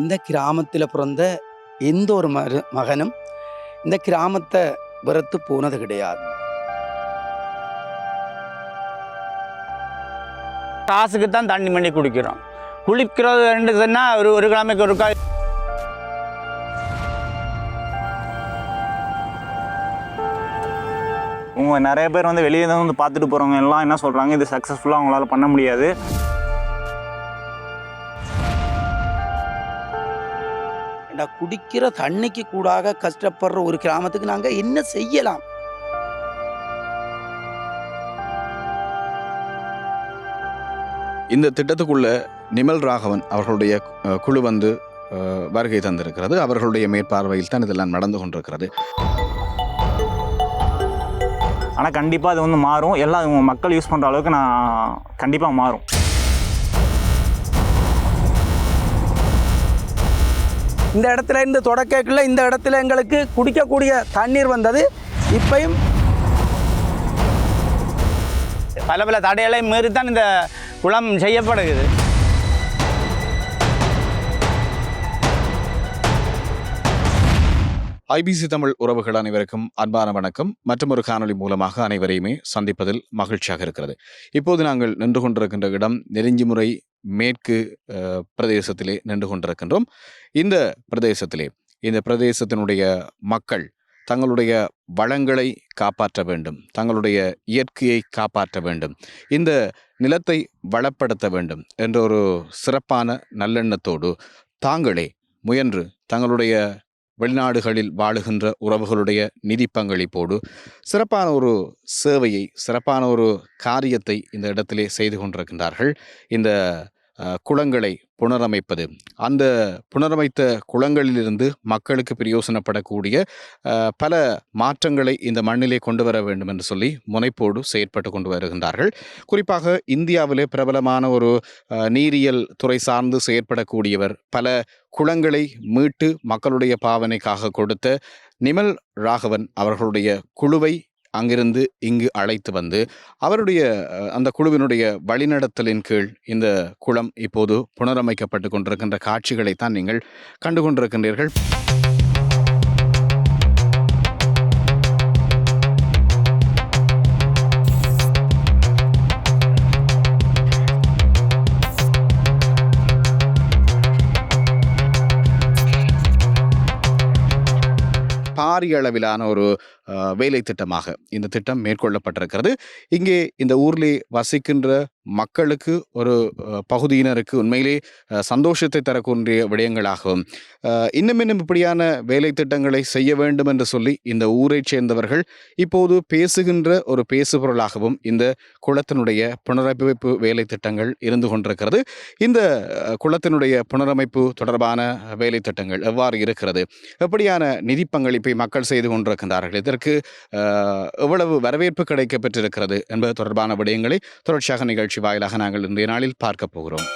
இந்த கிராமத்தில் பிறந்த எந்த ஒரு மரு மகனும் இந்த கிராமத்தை வெறுத்து போனது கிடையாது. காசுக்கு தான் தண்ணி பண்ணி குடிக்கிறோம். குளிக்கிறது ரெண்டு சொன்னால் ஒரு ஒரு கிழமைக்கு ஒருக்கா உங்கள் நிறைய பேர் வந்து வெளியே தான் வந்து பார்த்துட்டு போகிறவங்க எல்லாம் என்ன சொல்கிறாங்க இது சக்ஸஸ்ஃபுல்லாக அவங்களால பண்ண முடியாது. குடிக்கிற தண்ணிக்கு கூடாக கஷ்டப்படுற ஒரு கிராமத்துக்கு நாங்கள் என்ன செய்யலாம்? இந்த திட்டத்துக்குள்ள நிமல் ராகவன் அவர்களுடைய குழு வந்து வருகை தந்திருக்கிறது. அவர்களுடைய மேற்பார்வையில் தான் இதெல்லாம் நடந்து கொண்டிருக்கிறது. ஆனால் கண்டிப்பாக அது வந்து மாறும். எல்லாம் இவங்க மக்கள் யூஸ் பண்ணுற அளவுக்கு நான் கண்டிப்பாக மாறும். இந்த இடத்துல இருந்து தொடக்கக்குள்ள இந்த இடத்துல எங்களுக்கு குடிக்கக்கூடிய தண்ணீர் வந்தது. இப்பையும் பல பல தடைகளை மீறி தான் இந்த குளம் செய்யப்படுகிறது. ஐபிசி தமிழ் உறவுகள் அனைவருக்கும் அன்பான வணக்கம். மற்றும் ஒரு காணொளி மூலமாக அனைவரையுமே சந்திப்பதில் மகிழ்ச்சியாக இருக்கிறது. இப்போது நாங்கள் நின்று கொண்டிருக்கின்ற இடம் நெருஞ்சிமுறை மேற்கு பிரதேசத்திலே நின்று கொண்டிருக்கின்றோம். இந்த பிரதேசத்திலே இந்த பிரதேசத்தினுடைய மக்கள் தங்களுடைய வளங்களை காப்பாற்ற வேண்டும். தங்களுடைய இயற்கையை காப்பாற்ற வேண்டும். இந்த நிலத்தை வளப்படுத்த வேண்டும் என்ற ஒரு சிறப்பான நல்லெண்ணத்தோடு தாங்களே முயன்று தங்களுடைய வெளிநாடுகளில் வாழுகின்ற உறவுகளுடைய நிதி பங்களிப்போடு சிறப்பான ஒரு சேவையை சிறப்பான ஒரு காரியத்தை இந்த இடத்திலே செய்து கொண்டிருக்கின்றார்கள். இந்த குளங்களை புனரமைப்பது. அந்த புனரமைத்த குளங்களிலிருந்து மக்களுக்கு பிரயோசனப்படக்கூடிய பல மாற்றங்களை இந்த மண்ணிலே கொண்டு வர வேண்டும் என்று சொல்லி முனைப்போடு செயற்பட்டு கொண்டு வருகின்றார்கள். குறிப்பாக இந்தியாவிலே பிரபலமான ஒரு நீரியல் துறை சார்ந்து செயற்படக்கூடியவர் பல குளங்களை மீட்டு மக்களுடைய பாவனைக்காக கொடுத்த நிமல் ராகவன் அவர்களுடைய குழுவை அங்கிருந்து இங்கு அழைத்து வந்து அவருடைய அந்த குழுவினுடைய வழிநடத்தலின் கீழ் இந்த குளம் இப்போது புனரமைக்கப்பட்டு கொண்டிருக்கின்ற காட்சிகளைத்தான் நீங்கள் கண்டு கொண்டிருக்கின்றீர்கள் பாரிய அளவிலான ஒரு வேலை திட்டமாக இந்த திட்டம் மேற்கொள்ளப்பட்டிருக்கிறது. இங்கே இந்த ஊரில் வசிக்கின்ற மக்களுக்கு ஒரு பகுதியினருக்கு உண்மையிலே சந்தோஷத்தை தரக்கூடிய விடயங்களாகவும் இன்னும் இன்னும் இப்படியான வேலை திட்டங்களை செய்ய வேண்டும் என்று சொல்லி இந்த ஊரைச் சேர்ந்தவர்கள் இப்போது பேசுகின்ற ஒரு பேசுபொருளாகவும் இந்த குளத்தினுடைய புனரமைப்பு வேலை திட்டங்கள் இருந்து கொண்டிருக்கிறது. இந்த குளத்தினுடைய புனரமைப்பு தொடர்பான வேலை திட்டங்கள் எவ்வாறு இருக்கிறது? எப்படியான நிதி பங்களிப்பை மக்கள் செய்து கொண்டிருக்கின்றார்கள். இதற்கு எவ்வளவு வரவேற்பு கிடைக்கப்பெற்றிருக்கிறது என்பது தொடர்பான விடயங்களை தொடர்ச்சியாக நிகழ்ச்சி வாயிலாக நாங்கள் இன்றைய நாளில் பார்க்க போகிறோம்.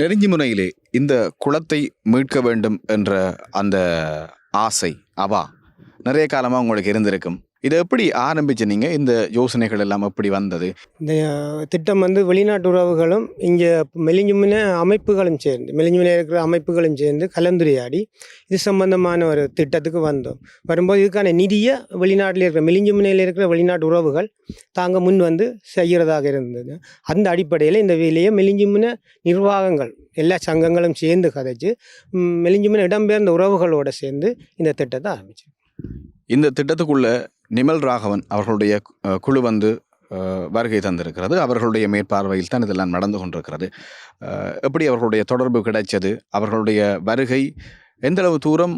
நெருஞ்சிமுனையிலே இந்த குளத்தை மீட்க வேண்டும் என்ற அந்த ஆசை அவா நிறைய காலமாக உங்களுக்கு இருந்திருக்கும். இதை எப்படி ஆரம்பிச்சு நீங்க? இந்த யோசனைகள் எல்லாம் எப்படி வந்தது? இந்த திட்டம் வந்து வெளிநாட்டு உறவுகளும் இங்கே மெலிஞ்சுமின அமைப்புகளும் சேர்ந்து மெலிஞ்சுமின இருக்கிற அமைப்புகளும் சேர்ந்து கலந்துரையாடி இது சம்பந்தமான ஒரு திட்டத்துக்கு வந்தோம். வரும்போது இதுக்கான நிதியை வெளிநாட்டில் இருக்கிற மெலிஞ்சுமினையில் இருக்கிற வெளிநாட்டு உறவுகள் தாங்க முன் வந்து செய்கிறதாக இருந்தது. அந்த அடிப்படையில் இந்த வேலையை மெலிஞ்சுமின நிர்வாகங்கள் எல்லா சங்கங்களும் சேர்ந்து கதைச்சு மெலிஞ்சுமின இடம்பெயர்ந்த உறவுகளோடு சேர்ந்து இந்த திட்டத்தை ஆரம்பிச்சோம். இந்த திட்டத்துக்குள்ள நிமல் ராகவன் அவர்களுடைய குழு வந்து வருகை தந்திருக்கிறது. அவர்களுடைய மேற்பார்வையில் தான் இதெல்லாம் நடந்து கொண்டிருக்கிறது. எப்படி அவர்களுடைய தொடர்பு கிடைச்சது? அவர்களுடைய வருகை எந்தளவு தூரம்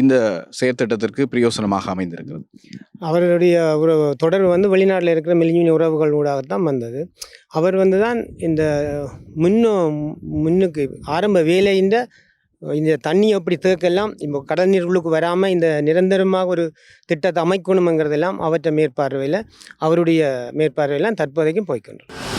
இந்த செயற்திட்டத்திற்கு பிரயோசனமாக அமைந்திருக்கிறது? அவருடைய ஒரு தொடர்பு வந்து வெளிநாட்டில் இருக்கிற மெலிஞ்சின உறவுகள் ஊடாகத்தான் வந்தது. அவர் வந்து தான் இந்த முன்னும் முன்னுக்கு ஆரம்ப வேலையின் இந்த தண்ணி எப்படி தேக்கலாம் இப்போ கடல் நீர்களுக்கு வராமல் இந்த நிரந்தரமாக ஒரு திட்டத்தை அமைக்கணுங்கிறதெல்லாம் அவற்றை மேற்பார்வையில் அவருடைய மேற்பார்வையெல்லாம் தற்போதைக்கும் போய்க்கொண்டிருக்கும்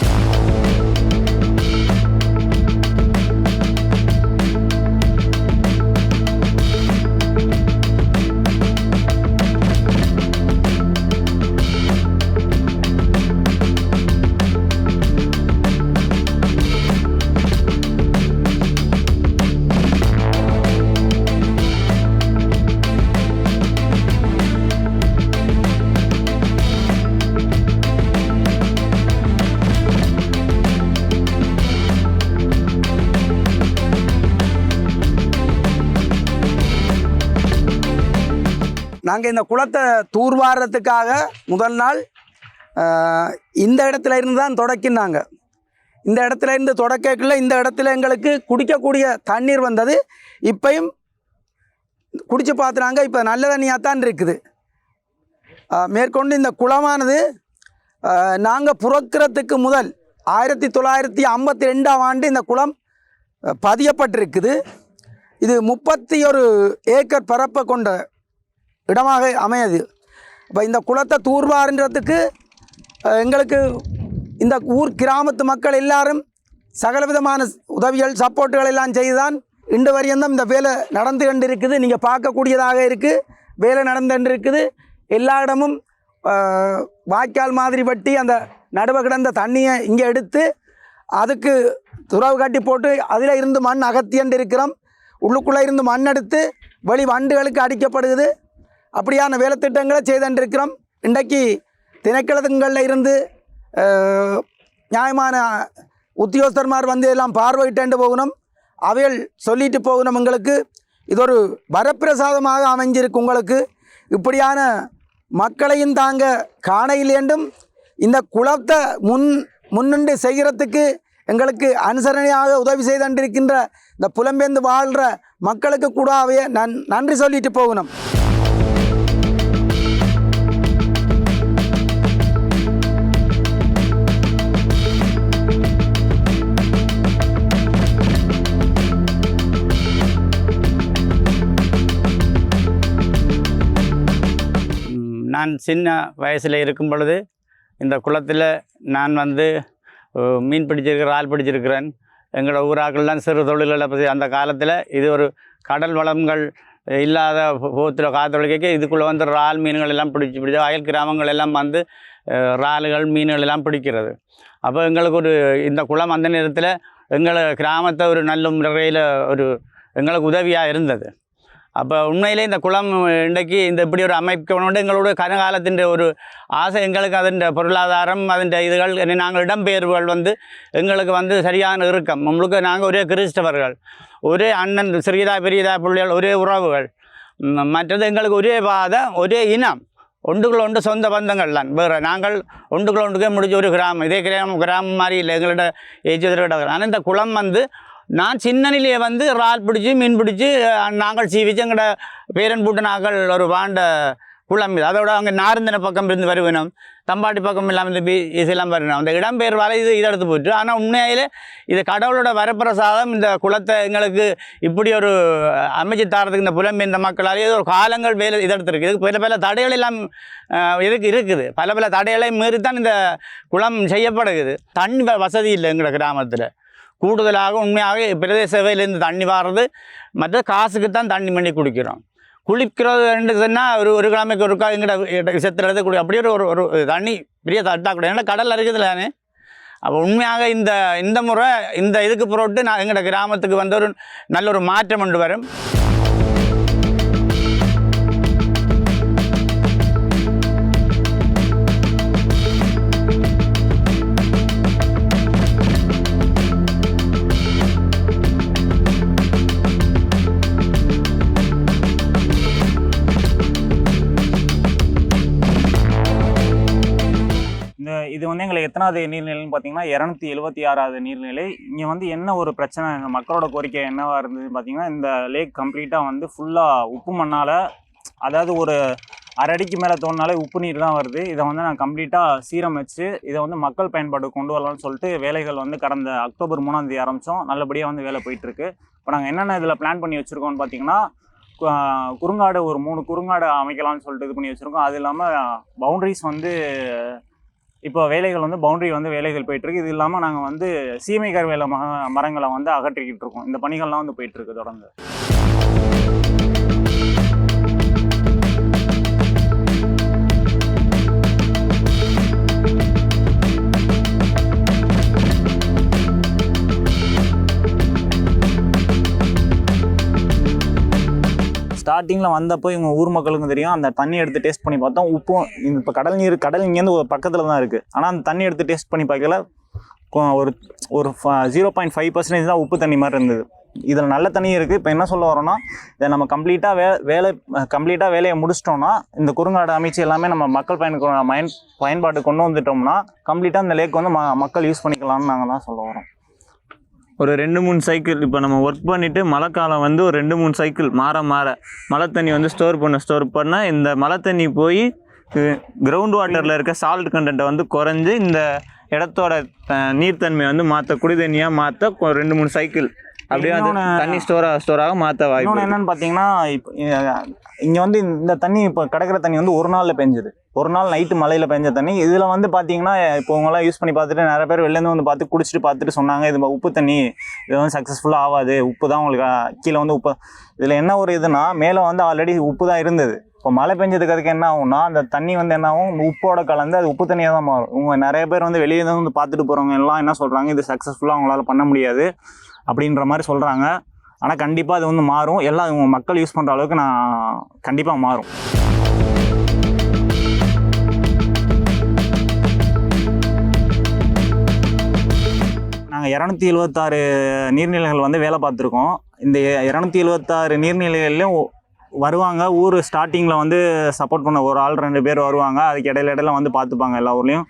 நாங்கள் இந்த குளத்தை தூர்வாரத்துக்காக முதல் நாள் இந்த இடத்துல இருந்து தான் தொடக்கினாங்க. இந்த இடத்துல இருந்து தொடக்கக்குள்ள இந்த இடத்துல எங்களுக்கு குடிக்கக்கூடிய தண்ணீர் வந்தது. இப்பையும் குடித்து பார்த்துனாங்க இப்போ நல்ல தண்ணியாக தான் இருக்குது. மேற்கொண்டு இந்த குளமானது நாங்கள் புறக்கிறதுக்கு முதல் ஆயிரத்தி தொள்ளாயிரத்தி ஐம்பத்தி ரெண்டாம் ஆண்டு இந்த குளம் பதியப்பட்டிருக்குது. இது முப்பத்தி ஒரு ஏக்கர் பரப்பை கொண்ட இடமாக அமையாது. இப்போ இந்த குளத்தை தூர்வாருன்றதுக்கு எங்களுக்கு இந்த ஊர் கிராமத்து மக்கள் எல்லாரும் சகலவிதமான உதவிகள் சப்போர்ட்டுகள் எல்லாம் செய்துதான் இன்று வரையும் இந்த வேலை நடந்து கொண்டு இருக்குது நீங்கள் பார்க்கக்கூடியதாக இருக்குது வேலை நடந்து கொண்டு இருக்குது எல்லா இடமும் வாய்க்கால் மாதிரி வெட்டி அந்த நடுவ கிடந்த தண்ணியை இங்கே எடுத்து அதுக்கு துறவு கட்டி போட்டு அதில் இருந்து மண் அகத்தியண்டு இருக்கிறோம். உள்ளுக்குள்ளே இருந்து மண் எடுத்து வெளி வண்டுகளுக்கு அடிக்கப்படுகிறது. அப்படியான வேலை திட்டங்களை செய்துருக்கிறோம் இன்றைக்கு திணைக்களங்களில் இருந்து நியாயமான உத்தியோகஸ்தர்மார் வந்து எல்லாம் பார்வையிட்டு போகணும். அவைகள் சொல்லிட்டு போகணும் எங்களுக்கு. இது ஒரு வரப்பிரசாதமாக அமைஞ்சிருக்கு உங்களுக்கு. இப்படியான மக்களையும் தாங்க காணையிலேண்டும் இந்த குளத்தை முன் முன்னின்று செய்கிறதுக்கு எங்களுக்கு அனுசரணையாக உதவி செய்துண்டிருக்கின்ற இந்த புலம்பெயர்ந்து வாழ்கிற மக்களுக்கு கூட அவைய நன் நன்றி சொல்லிட்டு போகணும். நான் சின்ன வயசில் இருக்கும் பொழுது இந்த குளத்தில் நான் வந்து மீன் பிடிச்சிருக்கிறேன் ஆள் பிடிச்சிருக்கிறேன். எங்களோட ஊராக்கள்லாம் சிறு தொழில்களை பற்றி அந்த காலத்தில் இது ஒரு கடல் வளங்கள் இல்லாத போத்தில் காத்தொழிக்க இதுக்குள்ளே வந்து இறால் மீன்கள் எல்லாம் பிடிச்சி பிடிச்சி அயல் கிராமங்கள் எல்லாம் வந்து இறால்கள் மீன்கள் எல்லாம் பிடிக்கிறது. அப்போ எங்களுக்கு ஒரு இந்த குளம் அந்த நேரத்தில் எங்களை கிராமத்தை ஒரு நல்ல முறையில் ஒரு எங்களுக்கு உதவியாக இருந்தது. அப்போ உண்மையிலே இந்த குளம் இன்றைக்கு இந்த இப்படி ஒரு அமைக்கணும் எங்களோட கனகாலத்தின் ஒரு ஆசை எங்களுக்கு அதன் பொருளாதாரம் அதன் இதுகள் நாங்கள் இடம்பெயர்வுகள் வந்து எங்களுக்கு வந்து சரியான இறுக்கம். நம்மளுக்கு நாங்கள் ஒரே கிறிஸ்தவர்கள் ஒரே அண்ணன் சிறியதா பெரியதா பிள்ளைகள் ஒரே உறவுகள். மற்றது எங்களுக்கு ஒரே பாதை ஒரே இனம். ஒன்றுக்குள்ள ஒன்று சொந்த பந்தங்கள் தான். வேறு நாங்கள் ஒன்றுக்குள்ள ஒன்றுக்கே முடிஞ்ச ஒரு கிராமம். இதே கிராமம் கிராமம் மாதிரி இல்லை. எங்களோட ஏஜ் ஆனால் இந்த குளம் வந்து நான் சின்னணிலேயே வந்து இறால் பிடிச்சி மீன் பிடிச்சி நாங்கள் சீவிச்சு எங்களோட பேரன் பூட்டு நாங்கள் ஒரு வாண்ட குளம் இது. அதோட அங்கே நாரந்தன பக்கம் இருந்து வருவினோம். தம்பாட்டி பக்கம் இல்லாமல் இந்த பீ இதெல்லாம் வரணும் அந்த இடம்பெயர் வரை இது இதை எடுத்து போயிட்டு ஆனால் உண்மையிலே இது கடவுளோட வரப்பிரசாதம். இந்த குளத்தை எங்களுக்கு இப்படி ஒரு அமைச்சு தாரதுக்கு இந்த புலம்பெயர்ந்த மக்களால் ஏதோ ஒரு காலங்கள் வேலை இதை எடுத்துருக்கு இதுக்கு பல பல தடைகள் எல்லாம் இருக்கு இருக்குது. பல பல தடைகளை மீறித்தான் இந்த குளம் செய்யப்படுகிறது. தண்ணி வ- வசதி இல்லை எங்களோட கிராமத்தில். கூடுதலாக உண்மையாக பிரதேச சபையிலேருந்து தண்ணி வாடுறது மற்ற காசுக்கு தான் தண்ணி பண்ணி குடிக்கிறோம். குளிக்கிறது சொன்னால் ஒரு ஒரு கிழமைக்கு ஒருக்கா எங்கிட்ட செத்துறது குடி அப்படியே ஒரு ஒரு ஒரு தண்ணி பெரிய தட்டா கூட. ஏன்னா கடல் இருக்குதுலானே அப்போ உண்மையாக இந்த இந்த முறை இந்த இதுக்கு புறட்டு நான் எங்களோட கிராமத்துக்கு வந்த ஒரு நல்ல ஒரு மாற்றம் கொண்டு வரும். இது எத்தனாவது நீர்நிலைன்னு பார்த்தீங்கன்னா இரநூத்தி எழுபத்தி ஆறாவது நீர்நிலை. இங்கே வந்து என்ன ஒரு பிரச்சனை? இந்த மக்களோட கோரிக்கை என்னவா இருந்ததுன்னு பார்த்தீங்கன்னா இந்த லேக் கம்ப்ளீட்டாக வந்து ஃபுல்லாக உப்பு மண்ணால் அதாவது ஒரு அரை அடிக்கு மேலே தோணுனாலே உப்பு நீர் தான் வருது. இதை வந்து நான் கம்ப்ளீட்டாக சீரமைச்சு இதை வந்து மக்கள் பயன்பாடு கொண்டு வரலாம்னு சொல்லிட்டு வேலைகள் வந்து கடந்த அக்டோபர் மூணாம் தேதி ஆரம்பித்தோம் நல்லபடியாக வந்து வேலை போயிட்டுருக்கு. இப்போ நாங்கள் என்னென்ன இதில் பிளான் பண்ணி வச்சுருக்கோம்னு பார்த்தீங்கன்னா குறுங்காடு ஒரு மூணு குறுங்காடு அமைக்கலாம்னு சொல்லிட்டு இது பண்ணி வச்சுருக்கோம். அது இல்லாமல் பவுண்ட்ரிஸ் வந்து இப்போ வேலைகள் வந்து பவுண்டரி வந்து வேலைகள் போயிட்டுருக்கு. இது இல்லாமல் நாங்கள் வந்து சீமை கருவேல மரங்களை வந்து அகற்றிக்கிட்டு இருக்கோம். இந்த பணிகள்லாம் வந்து போயிட்டுருக்கு தொடர்ந்து. ஸ்டார்டிங்கில் வந்தப்போ இவங்க ஊர் மக்களுக்கும் தெரியும். அந்த தண்ணி எடுத்து டேஸ்ட் பண்ணி பார்த்தோம். உப்பும் இந்த இப்போ கடல் நீர் கடல் இங்கேருந்து ஒரு பக்கத்தில் தான் இருக்குது ஆனால் அந்த தண்ணி எடுத்து டேஸ்ட் பண்ணி பார்க்கல. ஒரு ஒரு ஜீரோ பாயிண்ட் ஃபைவ் பர்சன்டேஜ் தான் உப்பு தண்ணி மாதிரி இருந்தது. இதில் நல்ல தண்ணியும் இருக்குது இப்போ என்ன சொல்ல வரோன்னா இதை நம்ம கம்ப்ளீட்டாக வே வேலை கம்ப்ளீட்டாக வேலையை முடிச்சிட்டோம்னா இந்த குறுங்காடு அமைச்சு எல்லாமே நம்ம மக்கள் பயன் பயன்பாட்டு கொண்டு வந்துட்டோம்னா கம்ப்ளீட்டாக இந்த லேக் வந்து ம மக்கள் யூஸ் பண்ணிக்கலாம்னு நாங்கள் தான் சொல்ல வரோம். ஒரு ரெண்டு மூணு சைக்கிள் இப்போ நம்ம ஒர்க் பண்ணிவிட்டு மழை காலம் வந்து ஒரு ரெண்டு மூணு சைக்கிள் மாற மாற. மழை தண்ணி வந்து ஸ்டோர் பண்ண ஸ்டோர் பண்ணால் இந்த மழை தண்ணி போய் கிரவுண்ட் வாட்டரில் இருக்க சால்ட் கண்டென்ட்டை வந்து குறைஞ்சு இந்த இடத்தோட நீர்த்தன்மையை வந்து மாற்ற குடி தண்ணியாக மாற்ற ரெண்டு மூணு சைக்கிள் அப்படியே தண்ணி ஸ்டோராக ஸ்டோராக மாற்ற வாய்ப்பு. என்னன்னு பார்த்தீங்கன்னா இப்போ இங்கே வந்து இந்த தண்ணி இப்போ கிடக்கிற தண்ணி வந்து ஒரு நாளில் பெஞ்சுது. ஒரு நாள் நைட்டு மழையில் பெஞ்ச தண்ணி. இதில் வந்து பார்த்தீங்கன்னா இப்போ இவங்கெல்லாம் யூஸ் பண்ணி பார்த்துட்டு நிறைய பேர் வெளிலேருந்து வந்து பார்த்து குடிச்சிட்டு பார்த்துட்டு சொன்னாங்க இது உப்பு தண்ணி இது வந்து சக்ஸஸ்ஃபுல்லாக ஆகாது உப்பு தான் உங்களுக்கு கீழே வந்து உப்பு. இதில் என்ன ஒரு இதுனா மேலே வந்து ஆல்ரெடி உப்பு தான் இருந்தது. இப்போ மழை பெஞ்சதுக்கு அதுக்கு என்ன ஆகும்னா அந்த தண்ணி வந்து என்ன ஆகும் உப்போட கலந்து அது உப்பு தண்ணியாக தான் மாறும். இவங்க நிறைய பேர் வந்து வெளியே வந்து பார்த்துட்டு போகிறவங்க எல்லாம் என்ன சொல்கிறாங்க இது சக்ஸஸ்ஃபுல்லாக அவங்களால பண்ண முடியாது. அப்படின்ற மாதிரி சொல்கிறாங்க ஆனால் கண்டிப்பாக அது வந்து மாறும். எல்லாம் இவங்க மக்கள் யூஸ் பண்ணுற அளவுக்கு நான் கண்டிப்பாக மாறும். நாங்கள் இரநூத்தி எழுபத்தாறு நீர்நிலைகள் வந்து வேலை பார்த்துருக்கோம். இந்த இரநூத்தி எழுபத்தாறு நீர்நிலைகள்லையும் வருவாங்க. ஊர் ஸ்டார்டிங்கில் வந்து சப்போர்ட் பண்ண ஒரு ஆள் ரெண்டு பேர் வருவாங்க. அதுக்கு இடையில இடையில வந்து பார்த்துப்பாங்க எல்லா ஊர்லேயும்.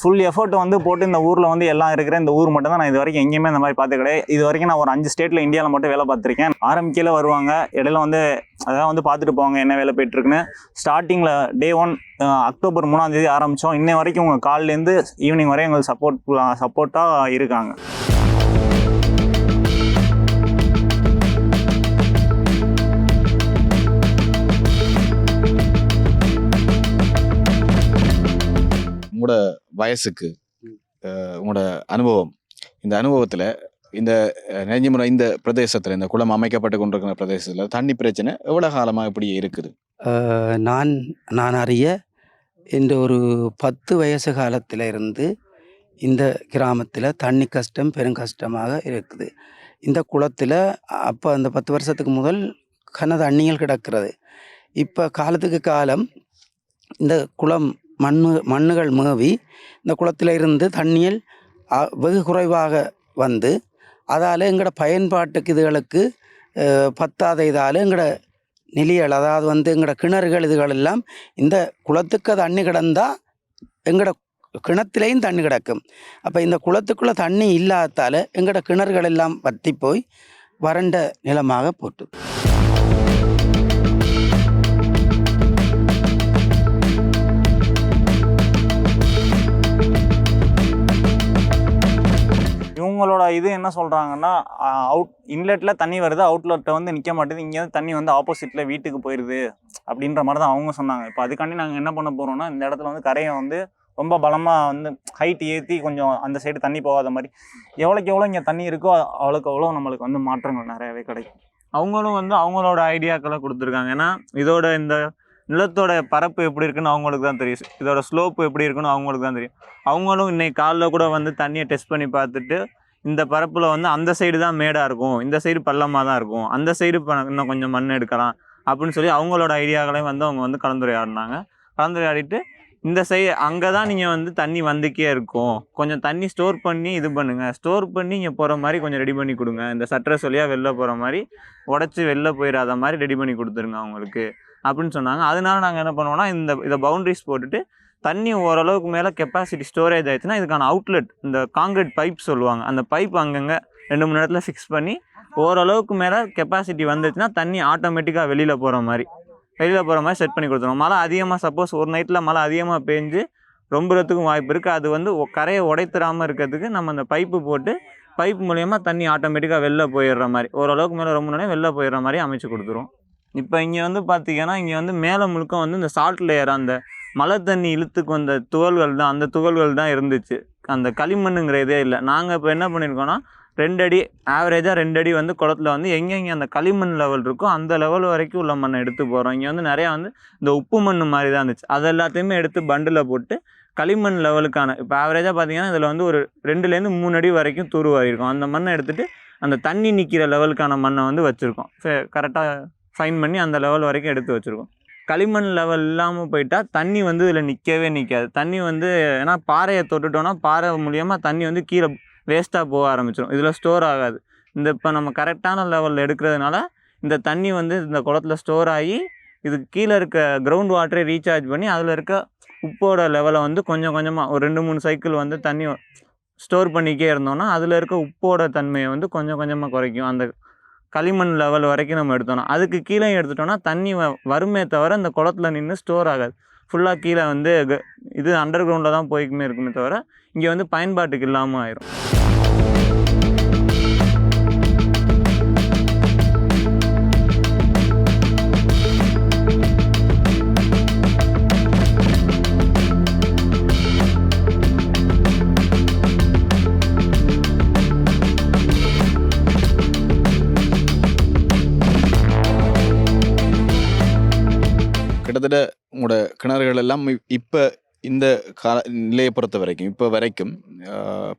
ஃபுல் எஃபர்ட் வந்து போட்டு இந்த ஊரில் வந்து எல்லாம் இருக்கிற இந்த ஊர் மட்டும் தான் நான் இது வரைக்கும் எங்கேயுமே இந்த மாதிரி பார்த்து கிடையாது. இது வரைக்கும் நான் ஒரு அஞ்சு ஸ்டேட்டில் இந்தியாவில் மட்டும் வேலை பார்த்துருக்கேன். ஆரம்பிக்கையில் வருவாங்க. இடையில வந்து அதான் வந்து பார்த்துட்டு போவாங்க என்ன வேலை போயிட்டுருக்குன்னு ஸ்டார்டிங்கில் டே ஒன் அக்டோபர் மூணாம் தேதி ஆரம்பித்தோம் இன்ன வரைக்கும் உங்கள் கால்லேருந்து ஈவினிங் வரையும் எங்களுக்கு சப்போர்ட் சப்போர்ட்டாக இருக்காங்க. உங்களோட வயசுக்கு உங்களோட அனுபவம். இந்த அனுபவத்தில் இந்த நெஞ்சிமுறை இந்த பிரதேசத்தில் இந்த குளம் அமைக்கப்பட்டு கொண்டிருக்கிற பிரதேசத்தில் தண்ணி பிரச்சனை எவ்வளோ காலமாக இப்படி இருக்குது? நான் நான் அறிய இந்த ஒரு பத்து வயசு காலத்தில் இருந்து இந்த கிராமத்தில் தண்ணி கஷ்டம் பெரும் கஷ்டமாக இருக்குது. இந்த குளத்தில் அப்போ அந்த பத்து வருஷத்துக்கு முதல் கன தண்ணிகள் கிடக்கிறது. இப்போ காலத்துக்கு காலம் இந்த குளம் மண்ணு மண்ணுகள் மேவி இந்த குளத்தில் இருந்து தண்ணீர் வெகு குறைவாக வந்து அதால் எங்களோட பயன்பாட்டுக்கு இதுகளுக்கு பத்தாத இதால் எங்களோட நிலியல் அதாவது வந்து எங்களோட கிணறுகள் இதுகள் எல்லாம் இந்த குளத்துக்கு தண்ணி கிடந்தால் எங்களோட கிணத்துலேயும் தண்ணி கிடக்கும். அப்போ இந்த குளத்துக்குள்ளே தண்ணி இல்லாததால் எங்களோட கிணறுகள் எல்லாம் வற்றி போய் வறண்ட நிலமாக போட்டு. இவங்களோட இது என்ன சொல்கிறாங்கன்னா அவுட் இன்லெட்டில் தண்ணி வருது அவுட்லெட்டில் வந்து நிற்க மாட்டேது இங்கே தண்ணி வந்து ஆப்போசிட்டில் வீட்டுக்கு போயிடுது அப்படின்ற மாதிரி தான் அவங்க சொன்னாங்க. இப்போ அதுக்காண்டி நாங்கள் என்ன பண்ண போகிறோம்னா இந்த இடத்துல வந்து கரையை வந்து ரொம்ப பலமாக வந்து ஹைட் ஏற்றி கொஞ்சம் அந்த சைடு தண்ணி போகாத மாதிரி எவ்வளோக்கு எவ்வளோ இங்கே தண்ணி இருக்கோ அவ்வளோக்கு அவ்வளோ நம்மளுக்கு வந்து மாற்றங்கள் நிறையவே கிடைக்கும். அவங்களும் வந்து அவங்களோட ஐடியாக்களை கொடுத்துருக்காங்க. ஏன்னா இதோட இந்த நிலத்தோட பரப்பு எப்படி இருக்குன்னு அவங்களுக்கு தான் தெரியும். இதோட ஸ்லோப்பு எப்படி இருக்குன்னு அவங்களுக்கு தான் தெரியும். அவங்களும் இன்னைக்கு காலைல கூட வந்து தண்ணியை டெஸ்ட் பண்ணி பார்த்துட்டு இந்த பரப்பில் வந்து அந்த சைடு தான் மேடாக இருக்கும். இந்த சைடு பள்ளமாக தான் இருக்கும். அந்த சைடு இன்னும் கொஞ்சம் மண் எடுக்கலாம் அப்படின்னு சொல்லி அவங்களோட ஐடியாக்களையும் வந்து அவங்க வந்து கலந்துரையாடினாங்க. கலந்துரையாடிட்டு இந்த சை அங்கே தான் நீங்கள் வந்து தண்ணி வந்துக்கே இருக்கும். கொஞ்சம் தண்ணி ஸ்டோர் பண்ணி இது பண்ணுங்கள் ஸ்டோர் பண்ணி இங்கே போகிற மாதிரி கொஞ்சம் ரெடி பண்ணி கொடுங்க. இந்த சட்ரஸ் வழியாக வெளில போகிற மாதிரி உடச்சி வெளில போயிடாத மாதிரி ரெடி பண்ணி கொடுத்துருங்க அவங்களுக்கு அப்படின்னு சொன்னாங்க. அதனால நாங்கள் என்ன பண்ணுவோம்னா இந்த இதை பவுண்ட்ரிஸ் போட்டுட்டு தண்ணி ஓரளவுக்கு மேலே கெப்பாசிட்டி ஸ்டோரேஜ் ஆயிடுச்சுன்னா இதுக்கான அவுட்லெட் இந்த காங்கிரீட் பைப் சொல்லுவாங்க. அந்த பைப் அங்கங்கே ரெண்டு மூணு இடத்துல ஃபிக்ஸ் பண்ணி ஓரளவுக்கு மேலே கெப்பாசிட்டி வந்துச்சுன்னா தண்ணி ஆட்டோமேட்டிக்காக வெளியில் போகிற மாதிரி. வெளியில் போகிற மாதிரி செட் பண்ணி கொடுத்துருவோம் மழை அதிகமாக சப்போஸ் ஒரு நைட்டில் மழை அதிகமாக பேஞ்சு ரொம்புறதுக்கும் வாய்ப்பு இருக்குது அது வந்து கரையை உடைத்துறாமல் இருக்கிறதுக்கு நம்ம அந்த பைப்பு போட்டு பைப் மூலயமா தண்ணி ஆட்டோமேட்டிக்காக வெளில போயிடுற மாதிரி ஓரளவுக்கு மேலே ரொம்ப நேரம் வெளில போயிடுற மாதிரி அமைச்சு கொடுத்துரும். இப்போ இங்கே வந்து பார்த்திங்கன்னா இங்கே வந்து மேலே முழுக்க வந்து இந்த சால்ட் லேயர் அந்த மழை தண்ணி இழுத்துக்கு வந்த துகள்கள் தான் அந்த துகள்கள் தான் இருந்துச்சு. அந்த களிமண்ணுங்கிற இதே இல்லை. நாங்கள் இப்போ என்ன பண்ணியிருக்கோம்னா ரெண்டு அடி ஆவரேஜாக ரெண்டு அடி வந்து குளத்துல வந்து எங்கெங்கே அந்த களிமண் லெவல் இருக்கோ அந்த லெவல் வரைக்கும் உள்ள மண்ணை எடுத்து போகிறோம் இங்கே வந்து நிறையா வந்து இந்த உப்பு மண் மாதிரி தான் இருந்துச்சு. அது எல்லாத்தையுமே எடுத்து பண்டில் போட்டு களிமண் லெவலுக்கான இப்போ ஆவரேஜாக பார்த்தீங்கன்னா இதில் வந்து ஒரு ரெண்டுலேருந்து மூணு அடி வரைக்கும் தூர்வாரி இருக்கும் அந்த மண்ணை எடுத்துகிட்டு அந்த தண்ணி நிற்கிற லெவலுக்கான மண்ணை வந்து வச்சுருக்கோம். கரெக்டாக ஃபைன் பண்ணி அந்த லெவல் வரைக்கும் எடுத்து வச்சுருக்கோம். களிமண் லெவல் இல்லாமல் போயிட்டால் தண்ணி வந்து இதில் நிற்கவே நிற்காது தண்ணி வந்து ஏன்னா பாறையை தொட்டுட்டோன்னா பாறை மூலியமாக தண்ணி வந்து கீழே வேஸ்ட்டாக போக ஆரம்பிச்சிடும் இதில் ஸ்டோர் ஆகாது. இந்த இப்போ நம்ம கரெக்டான லெவலில் எடுக்கிறதுனால இந்த தண்ணி வந்து இந்த குளத்துல ஸ்டோர் ஆகி இது கீழே இருக்க கிரவுண்ட் வாட்டரை ரீசார்ஜ் பண்ணி அதில் இருக்க உப்போட லெவலை வந்து கொஞ்சம் கொஞ்சமாக ஒரு ரெண்டு மூணு சைக்கிள் வந்து தண்ணி ஸ்டோர் பண்ணிக்கே இருந்தோம்னா அதில் இருக்க உப்போட தன்மையை வந்து கொஞ்சம் கொஞ்சமாக குறைக்கும். அந்த களிமண் லெவல் வரைக்கும் நம்ம எடுத்தோம்னா அதுக்கு கீழே எடுத்துட்டோம்னா தண்ணி வ வருமே தவிர இந்த குளத்துல நின்று ஸ்டோர் ஆகாது. ஃபுல்லாக கீழே வந்து க- இது அண்டர் கிரவுண்டில் தான் போய்க்குமே இருக்குமே தவிர இங்கே வந்து பயன்பாட்டுக்கு இல்லாமல் ஆயிரும். கிட்டத்தட்ட உங்களோட கிணறுகள் எல்லாம் இப்போ இந்த கால நிலையை பொறுத்த வரைக்கும் இப்போ வரைக்கும்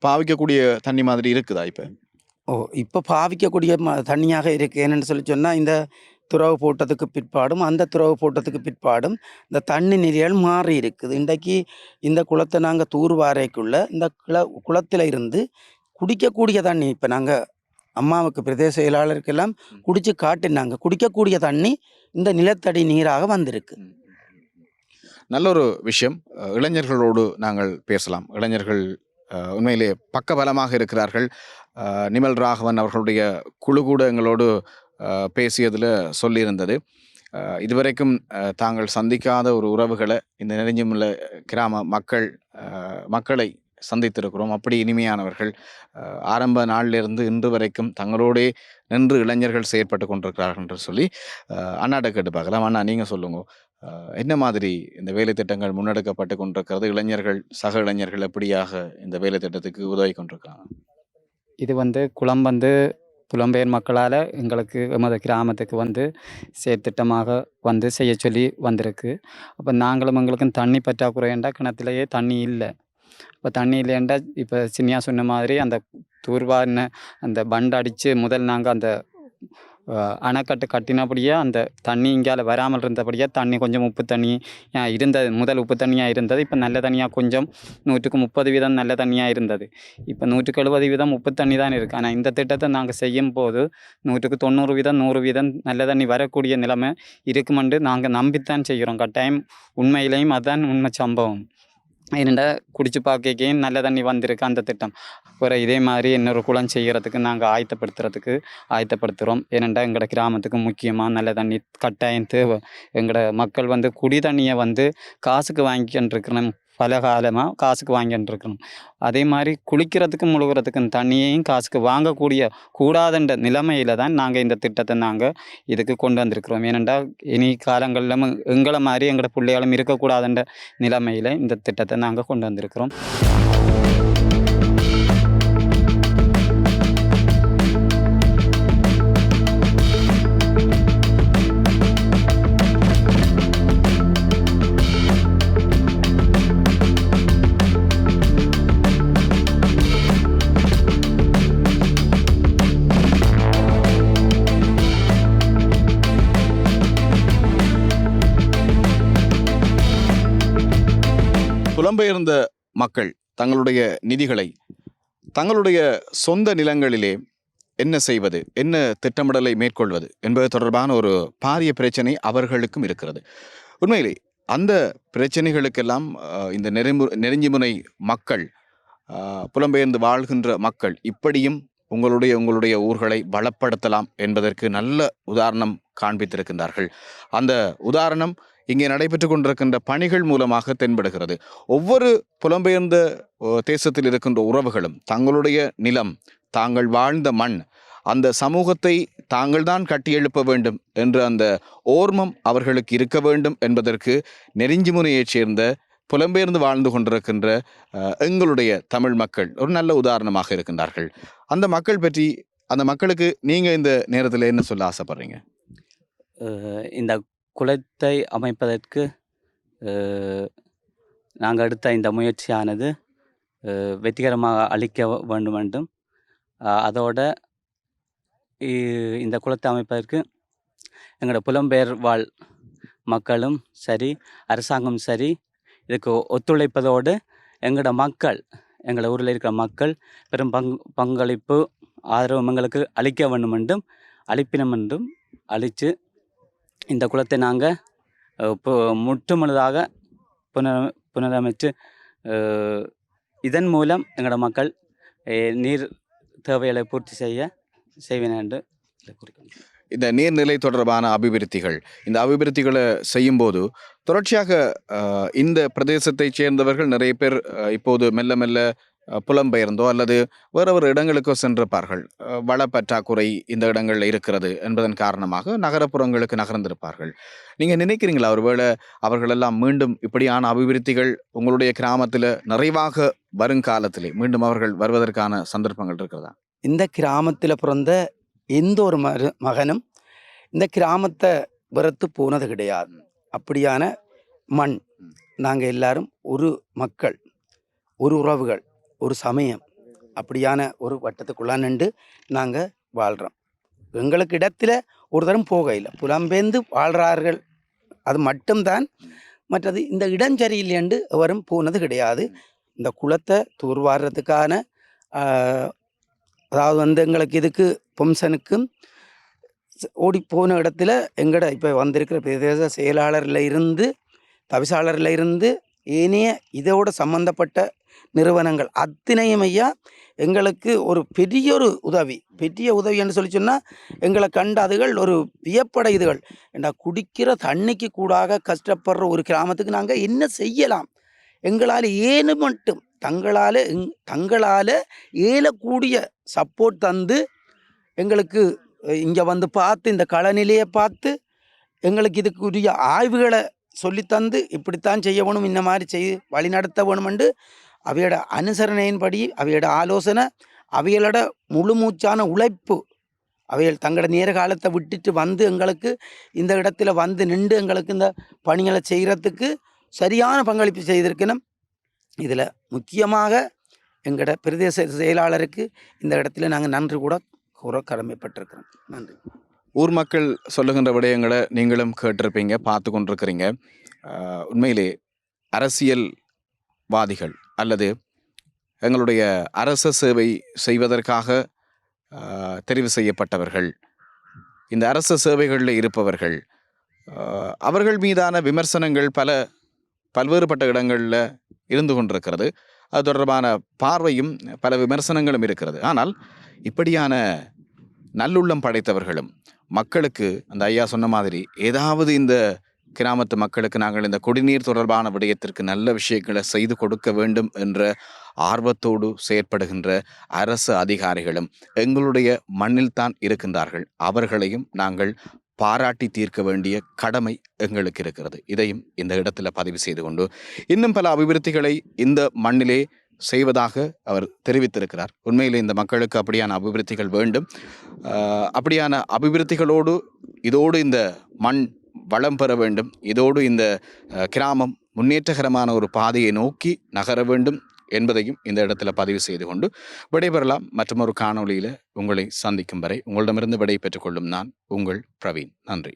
பாவிக்கக்கூடிய தண்ணி மாதிரி இருக்குதா இப்போ? ஓ இப்போ பாவிக்கக்கூடிய ம தண்ணியாக இருக்குது என்னென்னு சொல்லி சொன்னால் இந்த துறவு போட்டதுக்கு பிற்பாடும் அந்த துறவு போட்டதுக்கு பிற்பாடும் இந்த தண்ணி நிலைகள் மாறி இருக்குது. இன்றைக்கு இந்த குளத்தை நாங்கள் தூர்வாரைக்குள்ளே இந்த குள குளத்தில் இருந்து குடிக்கக்கூடிய தண்ணி இப்போ நாங்கள் அம்மாவுக்கு பிரதேச செயலாளருக்கெல்லாம் குடிச்சு காட்டினாங்க. குடிக்கக்கூடிய தண்ணி இந்த நிலத்தடி நீராக வந்திருக்கு. நல்ல ஒரு விஷயம். இளைஞர்களோடு நாங்கள் பேசலாம். இளைஞர்கள் உண்மையிலே பக்கபலமாக இருக்கிறார்கள். நிமல் ராகவன் அவர்களுடைய குழு கூட எங்களோடு பேசியதுல சொல்லியிருந்தது. இதுவரைக்கும் தாங்கள் சந்திக்காத ஒரு உறவுகளை இந்த நெருஞ்சிமுள்ள கிராம மக்கள் மக்களை சந்தித்திருக்கிறோம். அப்படி இனிமையானவர்கள் ஆரம்ப நாளிலிருந்து இன்று வரைக்கும் தங்களோடே நின்று இளைஞர்கள் செயற்பட்டு கொண்டிருக்கிறார்கள் என்று சொல்லி அண்ணாட்ட கேட்டு பார்க்கலாம். அண்ணா நீங்கள் சொல்லுங்க. என்ன மாதிரி இந்த வேலை திட்டங்கள் முன்னெடுக்கப்பட்டு கொண்டிருக்கிறது? இளைஞர்கள் சக இளைஞர்கள் எப்படியாக இந்த வேலை திட்டத்துக்கு உதவி கொண்டிருக்காங்க இது வந்து குளம் வந்து புலம்பெயர் மக்களால் எங்களுக்கு எமது கிராமத்துக்கு வந்து செயற்திட்டமாக வந்து செய்ய சொல்லி வந்திருக்கு. அப்போ நாங்களும் எங்களுக்கும் தண்ணி பற்றாக்குறைண்டா கிணத்துலையே தண்ணி இல்லை. இப்போ தண்ணி இல்லைண்டா இப்போ சின்னியா சொன்ன மாதிரி அந்த தூர்வாரின அந்த பண்டு அடித்து முதல் நாங்கள் அந்த அணைக்கட்டு கட்டினபடியே அந்த தண்ணி இங்கால வராமல் இருந்தபடியே தண்ணி கொஞ்சம் உப்பு தண்ணி இருந்தது. முதல் உப்பு தண்ணியாக இருந்தது. இப்போ நல்ல தண்ணியாக கொஞ்சம் நூற்றுக்கு முப்பது வீதம் நல்ல தண்ணியாக இருந்தது. இப்போ நூற்றுக்கு எழுபது வீதம் உப்பு தண்ணி தான் இருக்குது ஆனால் இந்த திட்டத்தை நாங்கள் செய்யும் போது நூற்றுக்கு தொண்ணூறு வீதம் நூறு வீதம் நல்ல தண்ணி வரக்கூடிய நிலைமை இருக்குமென்று நாங்கள் நம்பித்தான் செய்கிறோம். கட்டாயம் உண்மையிலேயும் அதுதான் உண்மை சம்பவம். ஏனெண்டா குடிச்சு பார்க்கையும் நல்ல தண்ணி வந்திருக்கு அந்த திட்டம். ஒரு இதே மாதிரி இன்னொரு குளம் செய்கிறதுக்கு நாங்கள் ஆயத்தப்படுத்துறதுக்கு ஆயத்தப்படுத்துகிறோம் ஏனெண்டா எங்களோட கிராமத்துக்கு முக்கியமாக நல்ல தண்ணி கட்டாயம் தேவை. எங்களோட மக்கள் வந்து குடி தண்ணியை வந்து காசுக்கு வாங்கிக்கிட்டு இருக்கிற பல காலமாக காசுக்கு வாங்கிட்டு இருக்கணும் அதே மாதிரி குளிக்கிறதுக்கும் முழுகிறதுக்கும் தண்ணியையும் காசுக்கு வாங்கக்கூடிய கூடாதுன்ற நிலைமையில தான் நாங்கள் இந்த திட்டத்தை நாங்கள் இதுக்கு கொண்டு வந்திருக்கிறோம். ஏனென்றால் இனி காலங்களிலும் எங்களை மாதிரி எங்களோட பிள்ளைகளும் இருக்கக்கூடாதுன்ற நிலைமையில் இந்த திட்டத்தை நாங்கள் கொண்டு வந்திருக்கிறோம். புலம்பெயர்ந்த மக்கள் தங்களுடைய நிதிகளை தங்களுடைய சொந்த நிலங்களிலே என்ன செய்வது என்ன திட்டமிடலை மேற்கொள்வது என்பது தொடர்பான ஒரு பாரிய பிரச்சனை அவர்களுக்கும் இருக்கிறது. உண்மையிலே அந்த பிரச்சனைகளுக்கெல்லாம் இந்த நெறிமு நெருஞ்சிமுனை மக்கள் புலம்பெயர்ந்து வாழ்கின்ற மக்கள் இப்படியும் உங்களுடைய உங்களுடைய ஊர்களை வளப்படுத்தலாம் என்பதற்கு நல்ல உதாரணம் காண்பித்திருக்கின்றார்கள். அந்த உதாரணம் இங்கே நடைபெற்று கொண்டிருக்கின்ற பணிகள் மூலமாக தென்படுகிறது. ஒவ்வொரு புலம்பெயர்ந்த தேசத்தில் இருக்கின்ற உறவுகளும் தங்களுடைய நிலம் தாங்கள் வாழ்ந்த மண் அந்த சமூகத்தை தாங்கள்தான் கட்டியெழுப்ப வேண்டும் என்ற அந்த ஓர்மம் அவர்களுக்கு இருக்க வேண்டும் என்பதற்கு நெறிஞ்சுமுறையைச் சேர்ந்த புலம்பெயர்ந்து வாழ்ந்து கொண்டிருக்கின்ற எங்களுடைய தமிழ் மக்கள் ஒரு நல்ல உதாரணமாக இருக்கின்றார்கள். அந்த மக்கள் பற்றி அந்த மக்களுக்கு நீங்கள் இந்த நேரத்தில் என்ன சொல்ல ஆசைப்படுறீங்க? இந்த குளத்தை அமைப்பதற்கு நாங்கள் எடுத்த இந்த முயற்சியானது வெற்றிகரமாக அளிக்க வேண்டும் என்றும் அதோடு அதோட இந்த குளத்தை அமைப்பதற்கு எங்களோட புலம்பெயர் வாழ் மக்களும் சரி அரசாங்கம் சரி இதுக்கு ஒத்துழைப்பதோடு எங்களோட மக்கள் எங்களோட ஊரில் இருக்கிற மக்கள் பெரும் பங் பங்களிப்பு ஆதரவு எங்களுக்கு அளிக்க வேண்டும் என்றும் அளிப்பினம் என்றும் அளித்து இந்த குளத்தை நாங்கள் இப்போ முற்று புனர புனரமைத்து இதன் மூலம் எங்களோட மக்கள் நீர் தேவைகளை பூர்த்தி செய்ய செய்வேன் என்று குறிக்கிறேன் இந்த நீர்நிலை தொடர்பான அபிவிருத்திகள் இந்த அபிவிருத்திகளை செய்யும்போது தொடர்ச்சியாக இந்த பிரதேசத்தைச் சேர்ந்தவர்கள் நிறைய பேர் இப்போது மெல்ல மெல்ல புலம்பெயர்ந்தோ அல்லது வேறு வேறு இடங்களுக்கோ சென்றிருப்பார்கள். வள பற்றாக்குறை இந்த இடங்களில் இருக்கிறது என்பதன் காரணமாக நகரப்புறங்களுக்கு நகர்ந்திருப்பார்கள். நீங்கள் நினைக்கிறீங்களா ஒருவேளை அவர்களெல்லாம் மீண்டும் இப்படியான அபிவிருத்திகள் உங்களுடைய கிராமத்தில் நிறைவாக வருங்காலத்திலே மீண்டும் அவர்கள் வருவதற்கான சந்தர்ப்பங்கள் இருக்கிறதா? இந்த கிராமத்தில் பிறந்த எந்த ஒரு மரு மகனும் இந்த கிராமத்தை வெறுத்து போனது கிடையாது. அப்படியான மண். நாங்கள் எல்லாரும் ஒரு மக்கள் ஒரு உறவுகள். ஒரு சமயம் அப்படியான ஒரு வட்டத்துக்குள்ளா நின்று நாங்கள் வாழ்கிறோம் எங்களுக்கு இடத்துல ஒரு தரம் போகையில் புலம்பெயர்ந்து வாழ்கிறார்கள் அது மட்டும்தான். மற்றது இந்த இடம் அவரும் எவரும் போனது கிடையாது. இந்த குளத்தை தூர்வாடுறதுக்கான அதாவது வந்து எங்களுக்கு இதுக்கு பொம்சனுக்கும் ஓடி போன இடத்துல எங்கட இப்போ வந்திருக்கிற பிரதேச செயலாளரில் இருந்து தவிசாளரில் இருந்து ஏனைய இதோட சம்மந்தப்பட்ட நிறுவனங்கள். அத்தனையும் ஐயா எங்களுக்கு ஒரு பெரிய ஒரு உதவி. பெரிய உதவி என்று சொல்லி சொன்னால் எங்களை கண்ட அதுகள் ஒரு வியப்படையுதுகள் ஏண்டா குடிக்கிற தண்ணிக்கு கூடாக கஷ்டப்படுற ஒரு கிராமத்துக்கு நாங்கள் என்ன செய்யலாம்? எங்களால் ஏனு மட்டும் தங்களால் தங்களால் ஏலக்கூடிய சப்போர்ட் தந்து எங்களுக்கு இங்கே வந்து பார்த்து இந்த களநிலையை பார்த்து எங்களுக்கு இதுக்குரிய ஆய்வுகளை சொல்லித்தந்து இப்படித்தான் செய்ய வேணும் இந்த மாதிரி செய் வழி நடத்த வேணுமென்று அவையோட அனுசரணையின்படி அவையோட ஆலோசனை அவைகளோட முழு மூச்சான உழைப்பு. அவைகள் தங்களோட நேர காலத்தை விட்டுட்டு வந்து எங்களுக்கு இந்த இடத்துல வந்து நின்று எங்களுக்கு இந்த பணிகளை செய்கிறதுக்கு சரியான பங்களிப்பு செய்திருக்கணும். இதில் முக்கியமாக எங்களோட பிரதேச செயலாளருக்கு இந்த இடத்துல நாங்கள் நன்றி கூட கூற கடமைப்பட்டிருக்கிறோம். நன்றி. ஊர் மக்கள் சொல்லுகின்ற விடயங்களை நீங்களும் கேட்டிருப்பீங்க பார்த்து கொண்டிருக்கிறீங்க. உண்மையிலே அரசியல்வாதிகள் அல்லது எங்களுடைய அரச சேவை செய்வதற்காக தெரிவு செய்யப்பட்டவர்கள் இந்த அரச சேவைகளில் இருப்பவர்கள் அவர்கள் மீதான விமர்சனங்கள் பல பல்வேறுபட்ட இடங்களில் இருந்து கொண்டிருக்கிறது. அது தொடர்பான பார்வையும் பல விமர்சனங்களும் இருக்கிறது. ஆனால் இப்படியான நல்லுள்ளம் படைத்தவர்களும் மக்களுக்கு அந்த ஐயா சொன்ன மாதிரி ஏதாவது இந்த கிராமத்து மக்களுக்கு நாங்கள் இந்த குடிநீர் தொடர்பான விடயத்திற்கு நல்ல விஷயங்களை செய்து கொடுக்க வேண்டும் என்ற ஆர்வத்தோடு செயற்படுகின்ற அரசு அதிகாரிகளும் எங்களுடைய மண்ணில்தான் இருக்கின்றார்கள். அவர்களையும் நாங்கள் பாராட்டி தீர்க்க வேண்டிய கடமை எங்களுக்கு இருக்கிறது. இதையும் இந்த இடத்துல பதிவு செய்து கொண்டு இன்னும் பல அபிவிருத்திகளை இந்த மண்ணிலே செய்வதாக அவர் தெரிவித்திருக்கிறார். உண்மையிலே இந்த மக்களுக்கு அப்படியான அபிவிருத்திகள் வேண்டும். அப்படியான அபிவிருத்திகளோடு இதோடு இந்த மண் வளம் பெற வேண்டும். இதோடு இந்த கிராமம் முன்னேற்றகரமான ஒரு பாதையை நோக்கி நகர வேண்டும் என்பதையும் இந்த இடத்துல பதிவு செய்து கொண்டு விடைபெறலாம். மற்றொரு காணொளியில் உங்களை சந்திக்கும் வரை உங்களிடமிருந்து விடை பெற்றுக்கொள்ளும் நான் உங்கள் பிரவீன். நன்றி.